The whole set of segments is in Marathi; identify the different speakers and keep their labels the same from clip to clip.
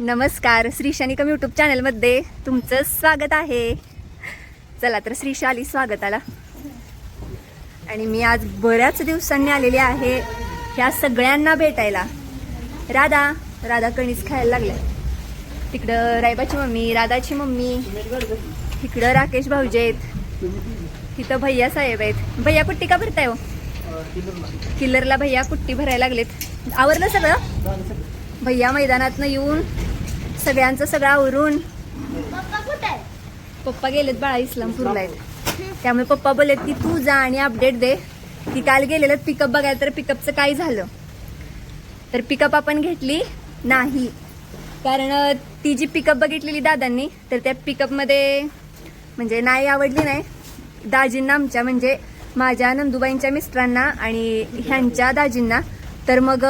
Speaker 1: नमस्कार श्री यूट्यूब चॅनलमध्ये तुमचं स्वागत आहे. चला तर श्री शाली स्वागताला. आणि मी आज बऱ्याच दिवसांनी आलेली आहे ह्या सगळ्यांना भेटायला. राधा राधा कणीस खायला लागल्या. तिकडं रायबाची मम्मी राधाची मम्मी तिकडं राकेश भाऊजी आहेत. तिथं भैया साहेब आहेत. भैया कुट्टी का भरताय हो? किल्लरला भैया कुट्टी भरायला लागलेत. आवरलं सगळं? भैया मैदानातनं येऊन सगळ्यांचं सगळं आवरून. पप्पा गेलेत बाळा इस्लामपूरला आहेत. त्यामुळे पप्पा बोललेत की तू जा आणि अपडेट दे. की काल गेलेलं पिकअप बघायला तर पिकअपचं काय झालं? तर पिकअप आपण घेतली नाही. कारण ती जी पिकअप बघितलेली दादांनी तर त्या पिकअपमध्ये म्हणजे नाही आवडली नाही. दाजींना आमच्या म्हणजे माझ्या नंदुबाईंच्या मिस्टरांना आणि ह्यांच्या दाजींना. तर मग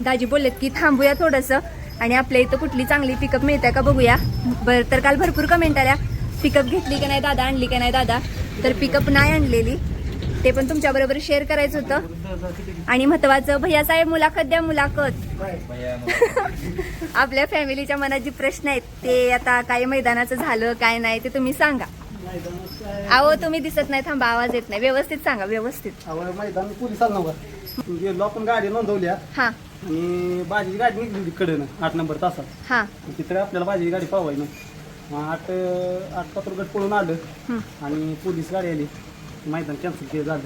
Speaker 1: दाजी बोललेत की थांबूया थोडंसं. आणि आपल्या इथं कुठली चांगली पिकअप मिळते का बघूया. बरं तर काल भरपूर कमेंट आल्या. पिकअप घेतली का नाही दादा आणली का नाही दादा? तर पिकअप नाही आणलेली. ते पण तुमच्याबरोबर शेअर करायचं होतं. आणि महत्वाचं भैया साहेब मुलाखत द्या मुलाखत. आपल्या फॅमिलीच्या मनात जे प्रश्न आहेत ते आता काय मैदानाचं झालं काय नाही ते तुम्ही सांगा. अहो तुम्ही दिसत नाही थांबा आवाज येत नाही. व्यवस्थित सांगा व्यवस्थित.
Speaker 2: मैदान गेलो आपण गाडी नोंदवल्या
Speaker 1: हा.
Speaker 2: आणि बाजीची गाडी निघली होती कडेनं आठ नंबर तासात.
Speaker 1: हा.
Speaker 2: तिथे आपल्याला बाजीची गाडी पावाय ना मग आठ आठ पात्र गट पळून आलं. आणि पोलीस गाडी आली. मैदान कॅन्सल केलं झालं.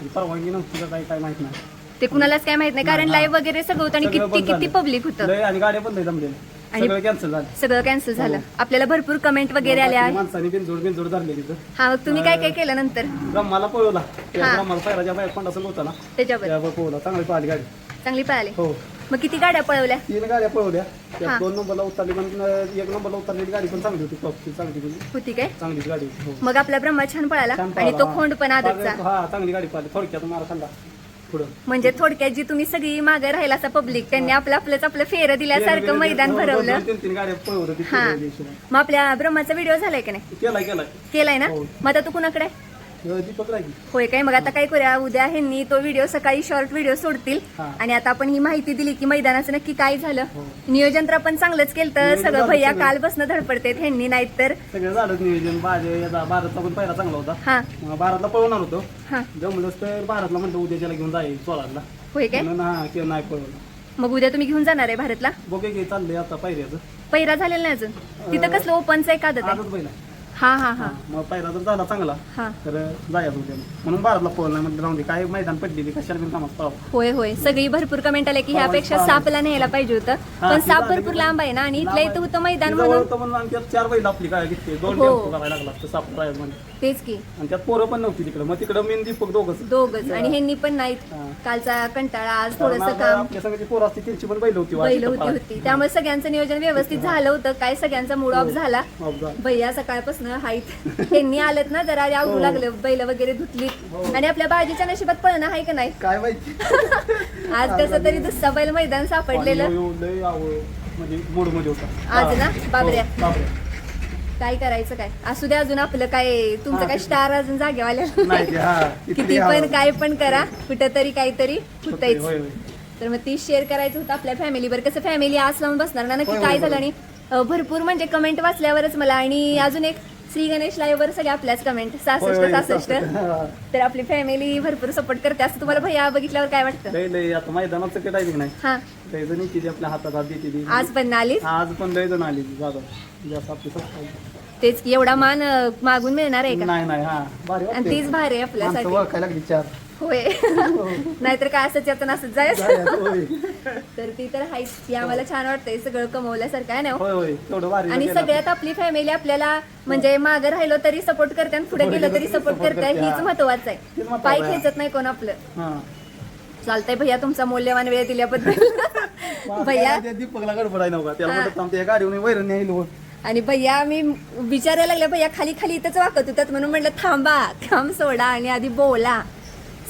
Speaker 2: आणि परवानगी नव्हती का काही काय माहीत नाही.
Speaker 1: ते कुणालाच काय माहीत नाही कारण. लाईव्ह वगैरे सगळं होतं आणि
Speaker 2: सगळं
Speaker 1: किती
Speaker 2: बंद
Speaker 1: किती
Speaker 2: झालं.
Speaker 1: पब्लिक होतं.
Speaker 2: लय आणि गाड्या बंद जमलेल्या
Speaker 1: आणि-
Speaker 2: सगळं कॅन्सल झालं.
Speaker 1: सगळं कॅन्सल झालं. आपल्याला भरपूर कमेंट वगैरे आल्या.
Speaker 2: माणसाने बिनजोड बिनजोड धरले तिथं
Speaker 1: हा मग तुम्ही काय काय केलं नंतर?
Speaker 2: ब्रह्माला पळवला. त्या
Speaker 1: हा.
Speaker 2: ब्रह्माला पैराच्या बाहेर पंडासन होता ना.
Speaker 1: त्याच्यावर.
Speaker 2: त्यावर पळवला. चांगली पळाली गाडी.
Speaker 1: चांगली पळाली.
Speaker 2: हो.
Speaker 1: मग किती गाड्या पळवल्या?
Speaker 2: तीन गाड्या पळवल्या.
Speaker 1: हा.
Speaker 2: दोन नंबरला उतरली पण एक नंबरला उतरलेली गाडी पण चांगली होती टॉपची चांगली होती.
Speaker 1: होती काय?
Speaker 2: चांगलीच गाडी. होती हो.
Speaker 1: मग आपला ब्रह्मा छान पळाला
Speaker 2: छान
Speaker 1: आणि तो
Speaker 2: हा.
Speaker 1: खोंड पण आदतचा.
Speaker 2: हा चांगली गाडी पाहिली थोडक्यात मार खाल्ला
Speaker 1: म्हणजे थोडक्यात जी तुम्ही सगळी मागे राहिला असा पब्लिक त्यांनी आपलं आपलंच आपलं फेरं दिल्यासारखं मैदान
Speaker 2: दोन- दोन-
Speaker 1: भरवलं. हा
Speaker 2: दिवशी.
Speaker 1: मग आपल्या ब्रह्माचा व्हिडिओ झालाय का नाही?
Speaker 2: केलाय
Speaker 1: ना?
Speaker 2: हो.
Speaker 1: मग आता तू कुणाकडे?
Speaker 2: ह्यो
Speaker 1: काय मग आता काय करूया? उद्या ह्यांनी तो व्हिडिओ सकाळी शॉर्ट व्हिडिओ सोडतील. आणि आता आपण ही माहिती दिली की मैदानाचं नक्की काय झालं.
Speaker 2: हो.
Speaker 1: नियोजन तर आपण चांगलंच केलं तर सगळं भैया. काल बसणं धडपडते ह्यांनी नाहीत तर
Speaker 2: सगळं झालं नियोजन. भारतचा पण पहिला चांगला होता.
Speaker 1: हा.
Speaker 2: भारतला पळवणार होतो. जमलंच तर भारतला म्हणतो उद्या त्याला घेऊन जाईल सोळाला
Speaker 1: होय काय?
Speaker 2: नाही पळवलं
Speaker 1: मग उद्या तुम्ही घेऊन जाणार आहे भारतला
Speaker 2: बघे की चाललंय आता पायऱ्याचं
Speaker 1: पहिरा झालेला नाही अजून? तिथं कसलं ओपनचं आहे
Speaker 2: पहिला.
Speaker 1: हा हा हा.
Speaker 2: मग पायरा जर झाला चांगला.
Speaker 1: हा.
Speaker 2: तर जायचं म्हणून भारतला म्हणजे राहून दे काय मैदान पडलेली कशाला बिन कामात पळावं?
Speaker 1: होय होय. सगळी भरपूर कमेंट आले की ह्यापेक्षा सापला न्यायला पाहिजे होतं.
Speaker 2: हा,
Speaker 1: पण साप भरपूर लांब आहे ना आणि इथल्या इथं होतं मैदान
Speaker 2: जवळ
Speaker 1: म्हणून.
Speaker 2: होतं म्हणून आणि त्यात चार बैल आपली काय घेतली दोन
Speaker 1: हो.
Speaker 2: टेम्पो करायला लागला तर साप म्हणजे
Speaker 1: तेच की.
Speaker 2: आणि त्यात पोरं पण नव्हती तिकडे. मग तिकडं मेन दीपक दोघच.
Speaker 1: दोघच. आणि ह्यांनी पण नाहीत.
Speaker 2: हा.
Speaker 1: कालचा कंटाळा आज थोडस काम.
Speaker 2: आपल्या सगळ्याची पोरं असते त्यांची पण बैल होती
Speaker 1: बैल होती होती. त्यामुळे सगळ्यांचं नियोजन व्यवस्थित झालं होतं. काय सगळ्यांचा मूड ऑफ झाला. भैया सकाळपासून हाईत त्यांनी आलेत ना जरा आवडू
Speaker 2: हो.
Speaker 1: लागलं बैल वगैरे धुतली आणि आपल्या बाजीच्या नशिबात पळणं आहे का नाही
Speaker 2: काय माहिती
Speaker 1: आज कसं तरी दुसरा बैल मैदान सापडलेलं
Speaker 2: लय म्हणजे मूडमध्ये होता
Speaker 1: आज ना?
Speaker 2: हा.
Speaker 1: बाबऱ्या.
Speaker 2: हो.
Speaker 1: काय करायचं काय असू द्या अजून आपलं काय तुमचं
Speaker 2: हा,
Speaker 1: काय स्टार अजून जागेवाल्या
Speaker 2: नाही ते, हा. इतकी
Speaker 1: किती. पण काय पण करा कुठं तरी काहीतरी
Speaker 2: होय, होय.
Speaker 1: तर मग ती शेअर करायचं होतं आपल्या फॅमिलीवर कसं फॅमिली आज लावून बसणार ना नक्की
Speaker 2: होय,
Speaker 1: काय
Speaker 2: होय,
Speaker 1: झालं. आणि अं, भरपूर म्हणजे कमेंट वाचल्यावरच मला आणि अजून एक श्री गणेश लाईव्ह वर सगळ्या आपल्याच कमेंट
Speaker 2: होय,
Speaker 1: सासष्ट. सासष्ट. तर आपली फॅमिली भरपूर सपोर्ट करते. असं तुम्हाला भैया बघितल्यावर काय वाटतं?
Speaker 2: लय लय आता मैदानाचं काय टायमिंग नाही.
Speaker 1: हा.
Speaker 2: लय जण किती आपल्या हातात हात देते ती.
Speaker 1: आज पण आलीस
Speaker 2: आज पण लय जण आली जाधव जास्त आपली सबस्क्राईब.
Speaker 1: तेच की एवढा मान अं, मागून मिळणार आहे का?
Speaker 2: नाही नाही हा. भारी
Speaker 1: आणि. तीच भारी आहे
Speaker 2: माणसं
Speaker 1: आपल्यासाठी
Speaker 2: ओळखायला लागली चार.
Speaker 1: होय नाहीतर काय असंच यातून असंच जायचं
Speaker 2: होय
Speaker 1: तर ती तर हायच ती आम्हाला छान वाटतंय सगळं कमवल्यासारखं आहे ना हो?
Speaker 2: होय होय
Speaker 1: आणि. सगळ्यात आपली फॅमिली आपल्याला म्हणजे मागे राहिलो तरी सपोर्ट करते आणि पुढे गेलो तरी सपोर्ट करते हीच
Speaker 2: हा.
Speaker 1: महत्वाचं आहे पाय. खेचत नाही कोण आपलं
Speaker 2: हा.
Speaker 1: चालतंय भैया तुमचा मौल्यवान वेळ दिल्याबद्दल भैया
Speaker 2: दीपकला गडबड आहे नव्हता त्याला
Speaker 1: हा.
Speaker 2: हो.
Speaker 1: आणि भैया मी विचारायला लागले भैया खाली खाली इथंच वाकत होतात म्हणून म्हटलं थांबा थांब सोडा आणि आधी बोला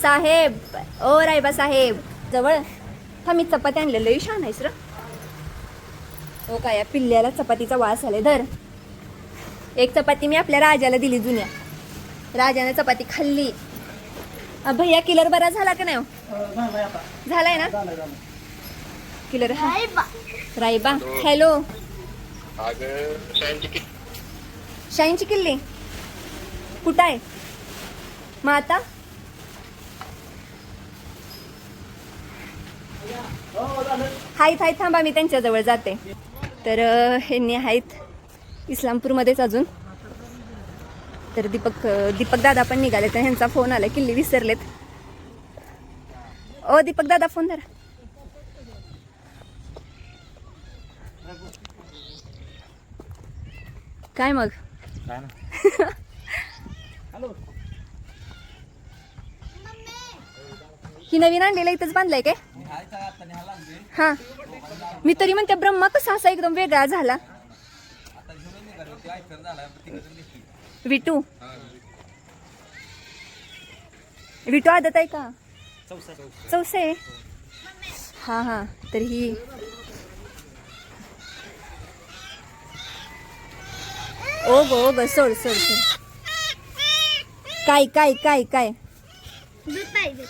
Speaker 1: साहेब ओ रायबा साहेब जवळ. हा मी चपाती आणलेलं छान आहेस र. हो काय या पिल्ल्याला चपातीचा वास आलाय धर. एक चपाती मी आपल्या राजाला दिली जुन्या. राजाने चपाती खाल्ली. भैया किलर बरा झाला का नाही हो?
Speaker 2: झालंय
Speaker 1: ना? किलर हा. राईबा हॅलो शाईनची किल्ली. कुठं आहे? मग आता? हायत हायत थांबा मी त्यांच्याजवळ जाते. तर ह्यांनी आहेत इस्लामपूरमध्येच अजून. तर दीपक दीपक दादा पण निघाले तर ह्यांचा फोन आला किल्ली विसरलेत. ओ दीपक दादा फोन धरा. काय मग? ही नवीन आणलेला इथंच बांधलाय काय? हा. मी तरी म्हणते ब्रह्मा कसा असा एकदम वेगळा झाला. विटू. विटू आदत आहे का? चौसे. हा हा. तर ही. ओ गो ओ ग सोड सोड सोड. काय काय काय काय?
Speaker 3: दूध पाहिजे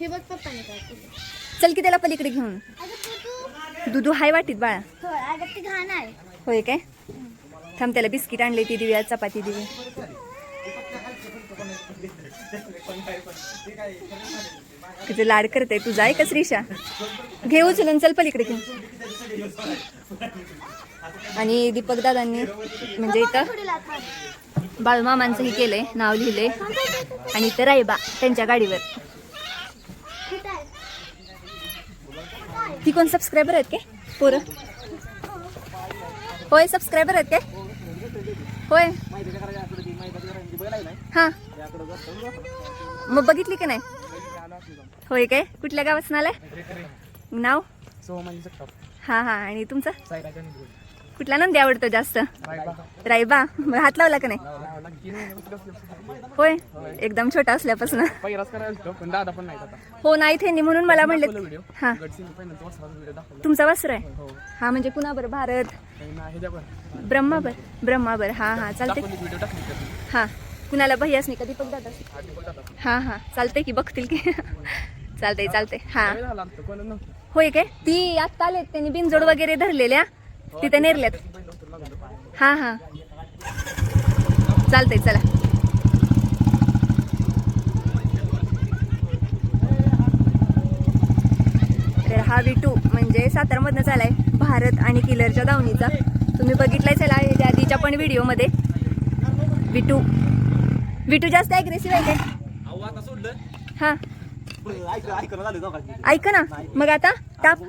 Speaker 3: हे बघ पप्पाने काय केलं.
Speaker 1: चल की त्याला पलीकडे घेऊन.
Speaker 3: तू
Speaker 1: दुधू हाय वाटीत बाळा.
Speaker 3: तू ते
Speaker 1: होय काय? थांब त्याला बिस्किट आणले ती दिवी आज चपाती दिवी. तिचे लाड करते तुझा आहे का श्रीषा घे उचलून चल पलीकडे घे आणि दीपक दादांनी म्हणजे इथं
Speaker 3: थोडी लाथ मार.
Speaker 1: बाळूमामांचं हे केलंय नाव लिहिलंय. आणि इथं राईबा त्यांच्या गाडीवर
Speaker 3: कुठं आहे?
Speaker 1: ती कोण सबस्क्रायबर आहेत काय पोरं. होय सबस्क्रायबर आहेत काय होय. हा. मग बघितली की नाही? होय काय? कुठल्या आलाय नाव? हा हा. आणि तुमचं? कुठला नंदी आवडतो जास्त? रायबा. मग हात लावला का नाही? होय. एकदम छोटा असल्यापासून. हो नाही थे म्हणून मला म्हणले हा. तुमचा वासर आहे?
Speaker 4: हा
Speaker 1: म्हणजे कुणाबर? भारत. ब्रह्माबर. ब्रह्माबर. हा हा. चालते हा. कुणाला भैयास नाही कधी दादा
Speaker 4: पण दादा
Speaker 1: हा हा. चालते की बघतील की. चालते चालते हा. होय काय? ती आत्ता आले त्यांनी बिनजोड वगैरे धरलेल्या. तिथे नेरल्यात
Speaker 4: पाय
Speaker 1: हा हा. चालतंय चला. तर हा विटू म्हणजे सातारामधनं चालाय भारत आणि किलरच्या दावणीचा. तुम्ही बघितलाय चला याच्या आधीच्या पण व्हिडिओमध्ये. विटू विटू जास्त अग्रेसिव्ह आहे काय? हा.
Speaker 4: ऐक
Speaker 1: ना मग आता
Speaker 4: ताप.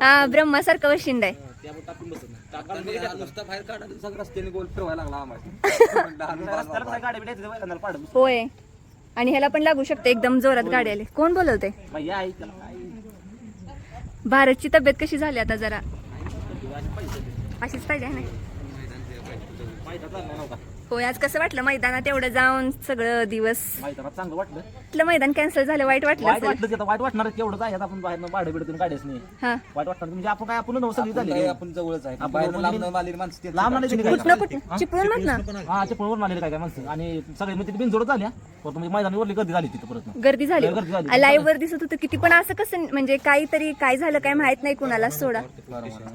Speaker 1: हा ब्रह्मासारखं वशिंड आहे. होय. आणि ह्याला पण लागू शकते एकदम जोरात गाडी आली. कोण बोलवते भारतची तब्येत कशी झाली आता जरा? अशीच पाहिजे ना? होय आज कसं वाटलं मैदानात एवढं जाऊन सगळं दिवस?
Speaker 4: मैदानात चांगलं वाटलं.
Speaker 1: मैदान कॅन्सल झालं? वाईट वाटलं
Speaker 4: वाईट
Speaker 1: असेल.
Speaker 4: वाटलं ते आता वाईट वाटणार केवढं आहे. आपण बाहेर भाडं बिडतून गाड्याच नाही.
Speaker 1: हा.
Speaker 4: वाईट वाटणार म्हणजे आपण काय आपण नऊ सगळी झाली
Speaker 5: आपण जवळच आहे.
Speaker 4: आपण
Speaker 5: बाहेर लांब आलेली माणसं ते-
Speaker 4: लांब आलेली काय
Speaker 1: कुठलं कुठं? चिपळूण मधनं?
Speaker 4: हा ते पळवून आलेले काय काय माणसं. आणि सगळे म्हणजे बिनजोड झाल्या. परत म्हणजे मैदानावरली गर्दी झाली तिथं परत.
Speaker 1: गर्दी झाली.
Speaker 4: गर्दी झाली.
Speaker 1: लाईव्ह वर दिसत होतं किती पण असं कसं म्हणजे काहीतरी काय झालं काय माहीत नाही कुणाला सोडा.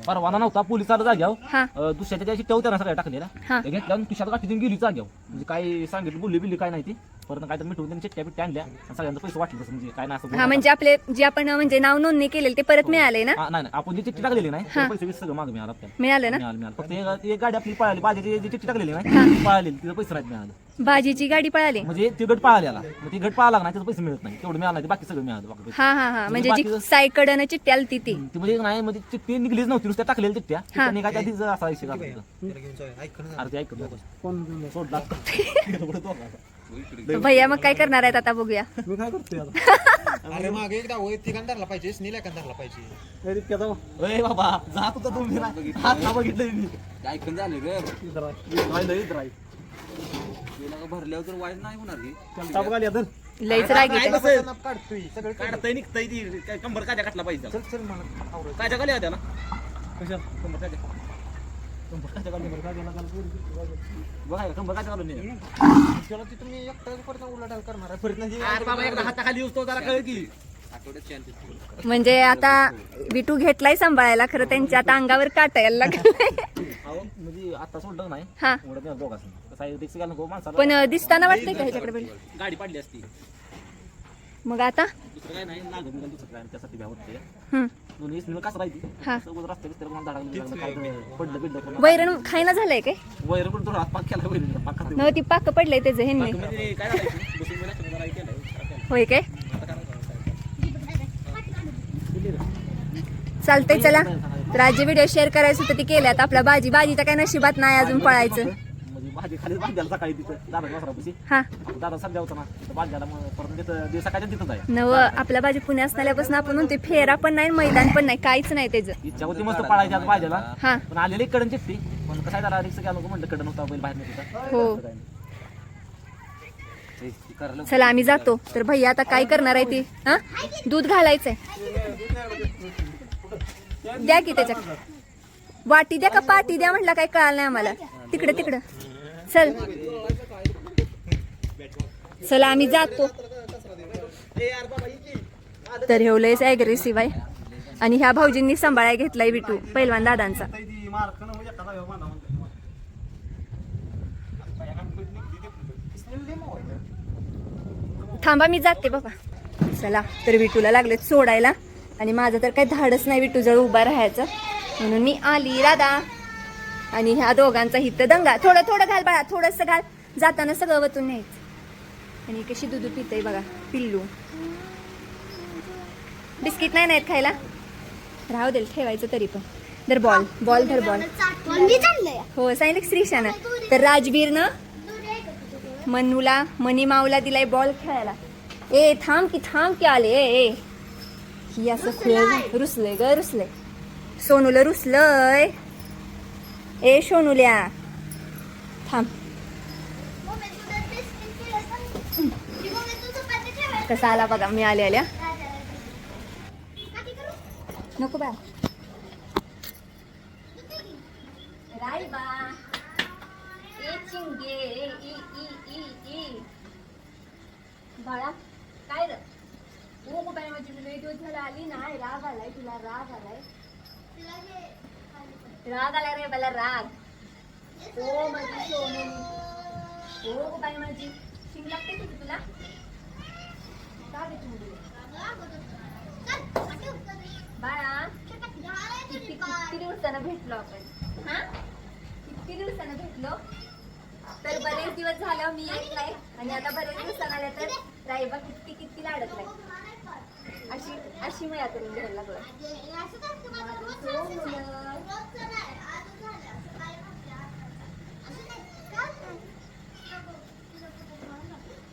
Speaker 4: परवाना नव्हता पोलीस आला जाग्यावर.
Speaker 1: हा.
Speaker 4: अं, दुसऱ्याच्या त्या शिट्ट्या होत्या ना सगळ्या टाकलेल्या.
Speaker 1: हा.
Speaker 4: त्या घेतल्या आणि तुषार गाठी देऊन गेली जाग्यावर म्हणजे काय सांगितलं बोलली बिल्ली काय नाही ती. परत काय तर मिठवून त्यांनी चिट्ट्या बिट्ट्या आणल्या आणि सगळ्यांना पैसे वाटले तसं म्हणजे काय नाही असं
Speaker 1: हा
Speaker 4: बोलू
Speaker 1: म्हणजे आपले जे आपण म्हणजे नाव नोंदणी केलेली ते परत मिळाले ना.
Speaker 4: हा, नाही नाही. आपण जी चिठ्ठी टाकलेली नाही ते पैसे बिसे सगळं मागे मिळालं आपल्याला.
Speaker 1: मिळालं ना?
Speaker 4: मिळालं मिळालं. फक्त एक- एक गाडी आपली पळाली. बाजाची जी चिठ्ठी टाकलेली नाही ती पळाली तिथं पैसे मिळाले.
Speaker 1: भाजीची गाडी पळाली?
Speaker 4: म्हणजे ती गट पळाल्याला मग ती गट पळाला नाही त्याचं पैसे मिळत नाही. तेवढं मिळालं नाही ते बाकी सगळं मिळालं बाकी पैसे.
Speaker 1: हा हा हा. म्हणजे जी
Speaker 4: बाकीचं-
Speaker 1: सायकडनं चिठ्ठी आली ती. ती
Speaker 4: ती म्हणजे नाही म्हणजे चिठ्ठी निघलीच नव्हती नुसत्या टाकलेल्या चिठ्ठ्या. त्यांनी काय आधीच असा विषय घातला अरे ते ऐकत नव्हतं. सोडला.
Speaker 1: भैया मग काय करणार आहेत आता बघूया.
Speaker 5: मी काय करतोय आता? अरे मागे एकदा वैयक्तिक धरला पाहिजे स्नील धरला पाहिजे.
Speaker 4: अरे त्याचा ओय बाबा जात होता तुम्ही नाही. हात ना बघितलंय मी.
Speaker 5: ऐकून झाले रे. भरल्यावर तर वाईट नाही होणार की.
Speaker 1: लईच राग
Speaker 5: काढतोय सगळं
Speaker 4: काढताय निघताय ती. काय कंबर काच्या काटला पाहिजे.
Speaker 5: चल चल मला
Speaker 4: काच्या खाली होत्या ना. कशा कंबर बघा कंबर
Speaker 5: एकटा परत उलाढाल करणार परत म्हणजे
Speaker 4: अरे बाबा एकदा हाताखाली येऊस तो जरा कळ की
Speaker 1: म्हणजे आता विटू घेतलाय सांभाळायला खरं त्यांच्या आता अंगावर काटा यायला लागलाय.
Speaker 4: अहो म्हणजे आता सोडलं नाही
Speaker 1: हा.
Speaker 4: एवढं नाही दोघांचं कसं आहे रिक्षा घालून नको माणसाला
Speaker 1: पण दिसताना वाटतंय का ह्याच्याकडे.
Speaker 4: गाडी पाडली असती
Speaker 1: मग आता?
Speaker 4: दुसरं काय नाही लागत निघाल दुसरं काय नाही, त्यासाठी भ्या होते.
Speaker 1: हम्म.
Speaker 4: दोन्ही स्नेल कसं राहते
Speaker 1: हा.
Speaker 4: सोबत रस्ते बिस्ते कोणाला झाडाला लागलं काय तर पडलं बिडलं कोणाला
Speaker 1: वैरण खायना झालंय काय?
Speaker 4: वैर पण थोडा हात पाक केला वैर पाक खाते
Speaker 1: नव्हती पाक पडलंय त्याचं ह्यांनी
Speaker 4: म्हणजे काय झालं बसून गेला तुम्ही जरा केलं
Speaker 1: होय काय? चालतंय चला. तर आज व्हिडिओ शेअर करायचं होतं ते केल्यात. आपला बाजी बाजीच्या काय नशिबात नाही अजून पळायचं.
Speaker 4: भाजी खाली बांधायला सकाळी तिथं दादा वासरापाशी.
Speaker 1: हा.
Speaker 4: दादा सध्या होता ना तिथं बांधायला मग परत तिथं ते सकाळच्या तिथं जाय
Speaker 1: नव आपला बाजी पुण्यात असल्यापासून आपण म्हणतोय फेरा पण नाही मैदान पण नाही काहीच नाही त्याचं.
Speaker 4: इच्छा होती मस्त पळायची आज
Speaker 1: हा.
Speaker 4: पण आलेली कडन चिठ्ठी पण कसं जरा रिक्षा घ्यायला नको म्हणलं कडन होता बैल बाहेर नाही
Speaker 1: हो. चला आम्ही जातो. तर भैया आता काय करणार आहे ती? हा? दूध घालायचंय. द्या की त्याच्यात. वाटी द्या का पाटी? द्या म्हटलं काय कळालं नाही आम्हाला. तिकडं तिकडं. चल. चला आम्ही जातो. तर हेवलंयच ॲग्रेसिव्ह आहे. आणि ह्या भाऊजींनी सांभाळाय घेतलाय विटू पैलवान दादांचा. थांबा मी जाते बाबा. चला तर विटूला लागले सोडायला. आणि माझं तर काही धाडच नाही विटू जवळ उभा राहायचं. म्हणून मी आली राधा. आणि ह्या दोघांचा हित दंगा. थोडं थोडं घाल बाळा थोडस घाल. जाताना सगळं वतून न्यायचं. आणि कशी दूध पितय बघा पिल्लू. बिस्किट नाही नाहीत खायला? राहू दे ठेवायचं तरी पण. धर बॉल बॉल धर बॉल. हो सांगितलं श्रीशानं. तर राजवीरनं मनूला मनी माऊला दिलाय बॉल खेळायला. ए थांब की थांब की आले ए ए. ही असं खेळ रुसलंय ग रुसलंय. सोनूला रुसलंय. ए सोनुल्या थांब. कसा आला बघा मी आले आल्या नको बा राय बा ए बाळा काय र? माझी झाला आली ना राग आलाय तुला राग आलाय. राग आलाय रे मला राग. ओ माझी सोनू. ओ गो बाई माझी. शिंग लागते किती तुला? का चिंगू बाळा किती दिवसानं भेटलो आपण? हा? किती दिवसानं भेटलो? तर बरेच दिवस झालं मी येत नाही. आणि आता बरेच दिवसानं आले तर राईबा किती किती लाडत नाही. अशी अशी मया करून घ्यायला लागलं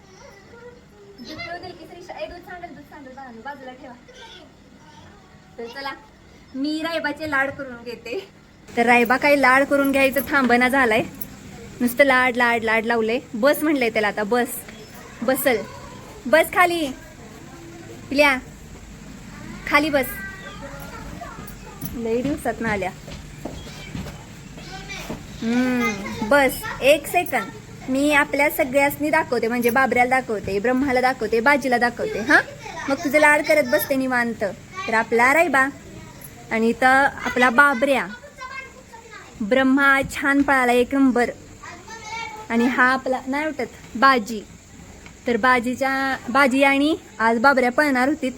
Speaker 1: दूध पिऊ देईल की श्रीषा ए दूध सांडेल दूध सांडेल बाळांनो, बाजूला ठेवा. तर चला मी रायबाचे लाड करून घेते. तर रायबा काही लाड करून घ्यायचं थांबना झालाय. नुसतं लाड लाड लाड लावलंय. बस म्हणलंय त्याला आता बस. बसल. बस खाली. पिल्या. खाली बस. लई दिवसात ना आल्या. हम्म, बस. एक सेकंद मी आपल्या सगळ्यासनी दाखवते म्हणजे बाबऱ्याला दाखवते ब्रह्माला दाखवते बाजीला दाखवते हा? मग तुझं लाड करत बसते निवांत. तर आपला रायबा आणि इथं आपला बाबऱ्या. ब्रह्मा छान पळाला एक नंबर. आणि हा आपला नाही वाटत बाजी. तर बाजीच्या बाजी आणि आज बाबऱ्या पळणार होतीत.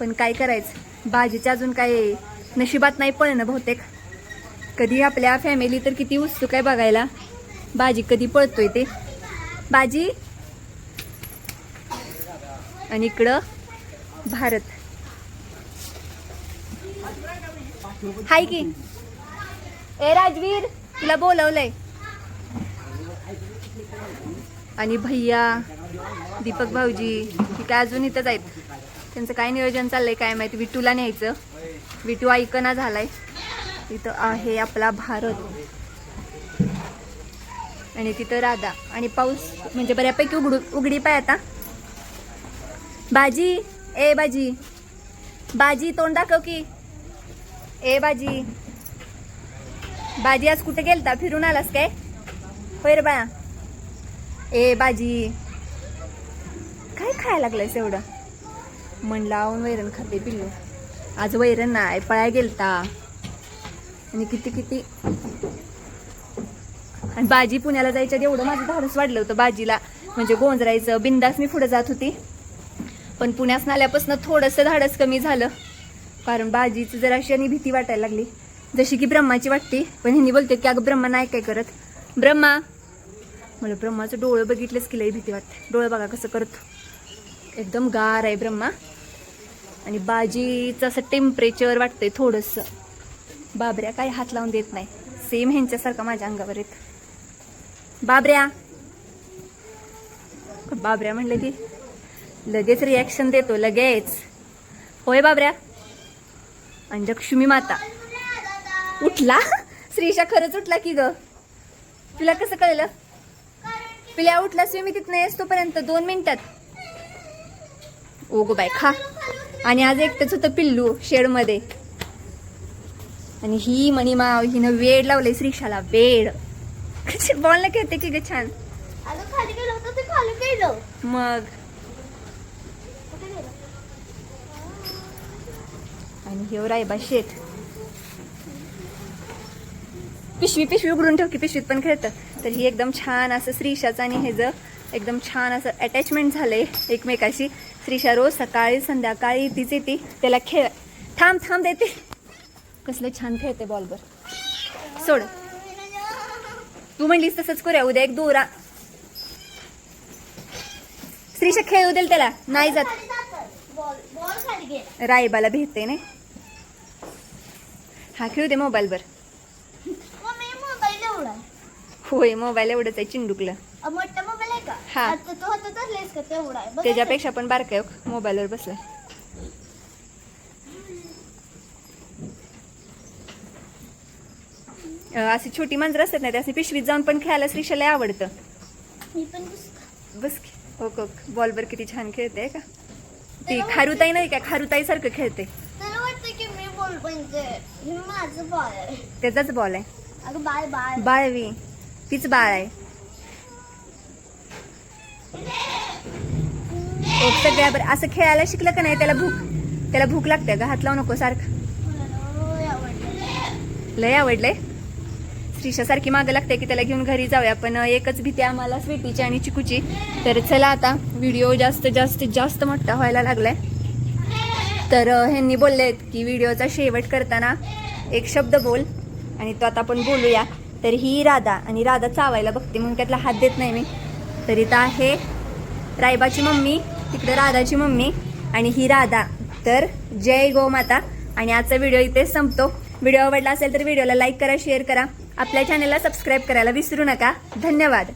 Speaker 1: पण काय करायचं? बाजीच्या अजून काय नशिबात नाही पळणं बहुतेक. कधी आपल्या फॅमिली तर किती उत्सुक आहे बघायला. बाजी कधी पळतोय ते? बाजी? आणि इकडं? भारत. हाय की. ए राजवीर तुला बोलवलंय. आणि भैया दीपक भाऊजी की काय अजून इथंच आहेत. त्यांचं काय नियोजन चाललंय काय माहिती. विटूला न्यायचं. विटू ऐकना झालाय. इथं आहे आपला भारत. आणि तिथं राधा. आणि पाऊस म्हणजे बऱ्यापैकी उघडू उघडी पाय आता. बाजी ए बाजी. बाजी तोंड दाखव की. ए बाजी. बाजी आज कुठे गेलता? फिरून आलास काय? होय रे बाया. ए बाजी. काय खायला लागलंयस एवढं? म्हणला लावून वैरण खाते पिल्लू. आज वैरण नाही पळाय गेलता. आणि किती किती? आणि बाजी पुण्याला जायच्या एवढं माझं धाडस वाढलं होतं बाजीला. म्हणजे गोंजरायचं बिंदास मी पुढे जात होती. पण पुण्यास आल्यापासून थोडंसं धाडस कमी झालं. कारण बाजीचं जरा अशी आणि भीती वाटायला लागली. जशी की ब्रह्माची वाटते पण ह्यांनी बोलते की अगं ब्रह्मा नाही काय करत. ब्रह्मा? मला ब्रह्माचं डोळं बघितलंच की लई भीती वाटते. डोळं बघा कसं करतो. एकदम गार आहे ब्रह्मा. आणि बाजीचं असं टेम्परेचर वाटतंय थोडंसं. बाबऱ्या काही हात लावून देत नाही. सेम ह्यांच्यासारखं माझ्या अंगावर येत बाबऱ्या. बाबऱ्या म्हणलं की लगेच रिॲक्शन देतो लगेच. होय बाबऱ्या? आणि लक्ष्मी माता. उठला? श्रीशा खरंच उठला की ग? तुला कसं कळलं? पिल्या उठलास मी तिथनं येस तोपर्यंत दोन मिनिटात. ओ गो बाय खा. आणि आज एकटंच होतं पिल्लू शेडमध्ये. आणि ही मणिमाव हिनं वेड लावलंय श्रीशाला वेड. बॉल खेळते की ग छान? मग
Speaker 3: कुठे गेलो
Speaker 1: आणि हे रायबा शेत. पिशवी पिशवी उघडून ठेव की पिशवीत पण खेळतं. तर ही एकदम छान असं श्रीशाचं आणि हे जर एकदम छान असं अटॅचमेंट झालंय एकमेकाशी. श्रीशा रोज सकाळी संध्याकाळी तीच येते त्याला खेळ. थांब थांब देते. कसलं छान खेळते बॉलवर सोड. तू म्हणलीस तसंच करूया उद्या एक दोरा. श्रीशा खेळू देईल त्याला. नाही जात. रायबाला भेटते नाही हा खेळू दे मोबाईलवर
Speaker 3: मोबाईल.
Speaker 1: होय मोबाईल एवढंच आहे चिंडुकलं.
Speaker 3: अ, मोठा मोबाईल आहे का?
Speaker 1: हा.
Speaker 3: आता तो हातात धरलेस का तेवढा आहे? बघ
Speaker 1: त्याच्यापेक्षा पण बारकाय हो, मोबाईलवर बसलाय अं, अशी छोटी मांजरं असतात ना त्याची पिशवीत जाऊन पण खेळायला श्रीशाला आवडतं.
Speaker 3: मी पण
Speaker 1: बस की. हो हो बॉलवर किती छान खेळते का? ती खारुताई नाही का? खारुताई सारखं खेळते.
Speaker 3: त्याला वाटतं की मी बॉल म्हणजे माझं बॉल आहे
Speaker 1: त्याचाच बॉल आहे.
Speaker 3: अगं बाय बाय
Speaker 1: बाळवी. तीच बाळ आहे. ओ, सगळ्या बरं. असं खेळायला शिकलं का नाही? त्याला भूक त्याला भूक लागते का हात लावू नको सारखं.
Speaker 3: लय
Speaker 1: आवडलंय. श्रीशा सारखी मागं लागते की त्याला घेऊन घरी जाऊया. पण एकच भीती आम्हाला स्वीटीची आणि चिकूची. तर चला आता व्हिडिओ जास्त जास्त जास्त मोठा व्हायला लागलाय. तर ह्यांनी बोलले आहेत की व्हिडिओचा शेवट करताना एक शब्द बोल आणि तो आता आपण बोलूया. तर ही राधा आणि राधा चावायला बघते म्हणून त्यातला हात देत नाही मी. तर इथं आहे रायबाची मम्मी तिकडे राधाची मम्मी आणि ही राधा. तर जय गोमाता आणि आजचा व्हिडिओ इथे संपतो. व्हिडिओ आवडला असेल तर व्हिडिओला लाईक करा शेअर करा. आपल्या चॅनलला सबस्क्राईब करायला विसरू नका. धन्यवाद.